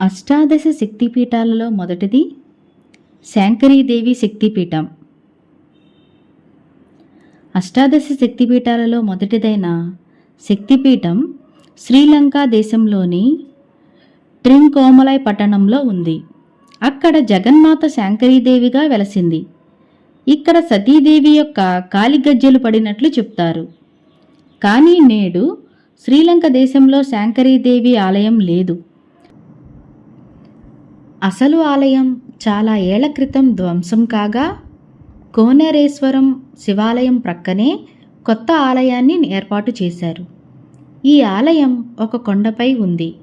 అష్టాదశ శక్తిపీఠాలలో మొదటిది శాంకరీదేవి శక్తిపీఠం. అష్టాదశ శక్తిపీఠాలలో మొదటిదైన శక్తిపీఠం శ్రీలంక దేశంలోని ట్రింకోమలై పట్టణంలో ఉంది. అక్కడ జగన్మాత శాంకరీదేవిగా వెలసింది. ఇక్కడ సతీదేవి యొక్క కాలిగజ్జలు పడినట్లు చెప్తారు. కానీ నేడు శ్రీలంక దేశంలో శాంకరీదేవి ఆలయం లేదు. అసలు ఆలయం చాలా ఏళ్ళ క్రితం ధ్వంసం కాగా కోనేరేశ్వరం శివాలయం ప్రక్కనే కొత్త ఆలయాన్ని ఏర్పాటు చేశారు. ఈ ఆలయం ఒక కొండపై ఉంది.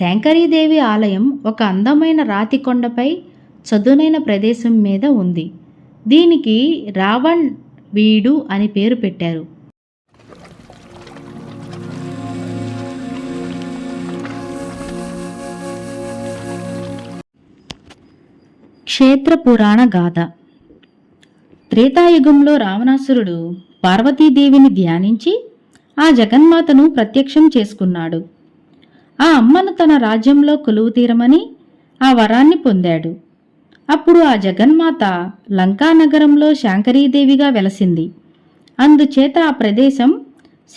శాంకరీదేవి ఆలయం ఒక అందమైన రాతి కొండపై చదునైన ప్రదేశం మీద ఉంది. దీనికి రావణ్ వీడు అని పేరు పెట్టారు. క్షేత్ర పురాణ గాథ. త్రేతాయుగంలో రావణాసురుడు పార్వతీదేవిని ధ్యానించి ఆ జగన్మాతను ప్రత్యక్షం చేసుకున్నాడు. ఆ అమ్మను తన రాజ్యంలో కొలువు తీరమని ఆ వరాన్ని పొందాడు. అప్పుడు ఆ జగన్మాత లంకానగరంలో శాంకరీదేవిగా వెలసింది. అందుచేత ఆ ప్రదేశం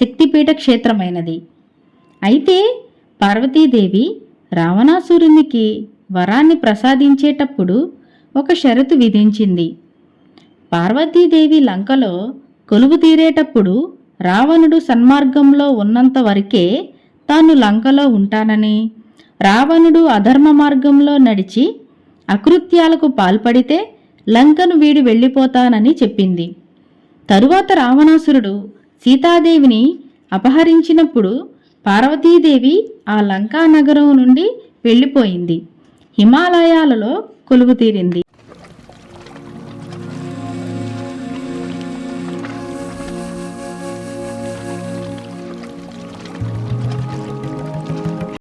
శక్తిపీఠ క్షేత్రమైనది. అయితే పార్వతీదేవి రావణాసురునికి వరాన్ని ప్రసాదించేటప్పుడు ఒక షరతు విధించింది. పార్వతీదేవి లంకలో కొలువు తీరేటప్పుడు రావణుడు సన్మార్గంలో ఉన్నంత వరకే తాను లంకలో ఉంటానని రావణుడు అధర్మ మార్గంలో నడిచి అకృత్యాలకు పాల్పడితే లంకను వీడి వెళ్ళిపోతానని చెప్పింది. తరువాత రావణాసురుడు సీతాదేవిని అపహరించినప్పుడు పార్వతీదేవి ఆ లంకా నగరం నుండి వెళ్ళిపోయింది. హిమాలయాలలో కొలువు తీరింది.